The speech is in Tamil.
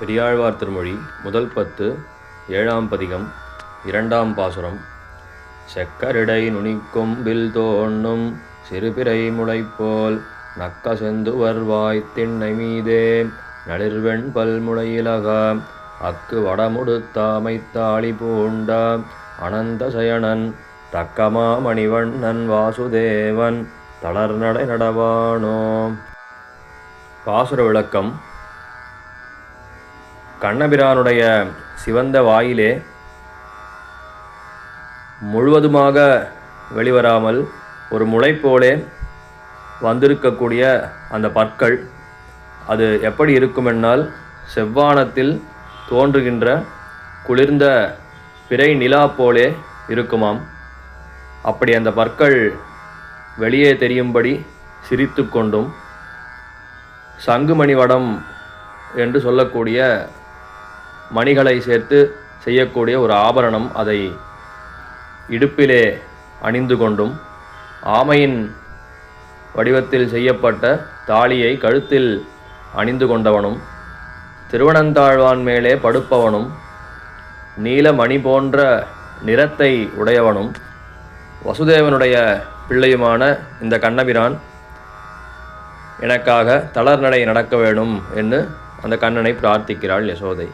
பெரியாழ்வார் திருமொழி முதல் பத்து ஏழாம் பதிகம் இரண்டாம் பாசுரம். செக்கரிடை நுனிக்கொம்பில் தோன்றும் சிறுபிறை முளைப்போல் நக்க செந்துவர் வாய் திண்ணை மீதே. நளிர்வெண் பல்முளையிலக அக்கு வடமுடுத்தாமைத்தாளி பூண்ட அனந்த சயனன் தக்கமா மணிவண்ணன் வாசுதேவன் தளர்நடை நடவானோ. பாசுர விளக்கம் கண்ணபிரானுடைய சிவந்த வாயிலே முழுவதுமாக வெளிவராமல் ஒரு முளை போலே வந்திருக்கக்கூடிய அந்த பற்கள் அது எப்படி இருக்குமென்னால் செவ்வானத்தில் தோன்றுகின்ற குளிர்ந்த பிறை நிலா போலே இருக்குமாம். அப்படி அந்த பற்கள் வெளியே தெரியும்படி சிரித்து கொண்டும் சங்குமணி வடம் என்று சொல்லக்கூடிய மணிகளை சேர்த்து செய்யக்கூடிய ஒரு ஆபரணம் அதை இடுப்பிலே அணிந்து கொண்டும் ஆமையின் வடிவத்தில் செய்யப்பட்ட தாலியை கழுத்தில் அணிந்து கொண்டவனும் திருவனந்தாழ்வான் மேலே படுப்பவனும் நீல மணி போன்ற நிறத்தை உடையவனும் வசுதேவனுடைய பிள்ளையுமான இந்த கண்ணபிரான் எனக்காக தளர்நடை நடக்க வேண்டும் என்று அந்த கண்ணனை பிரார்த்திக்கிறாள் யசோதை.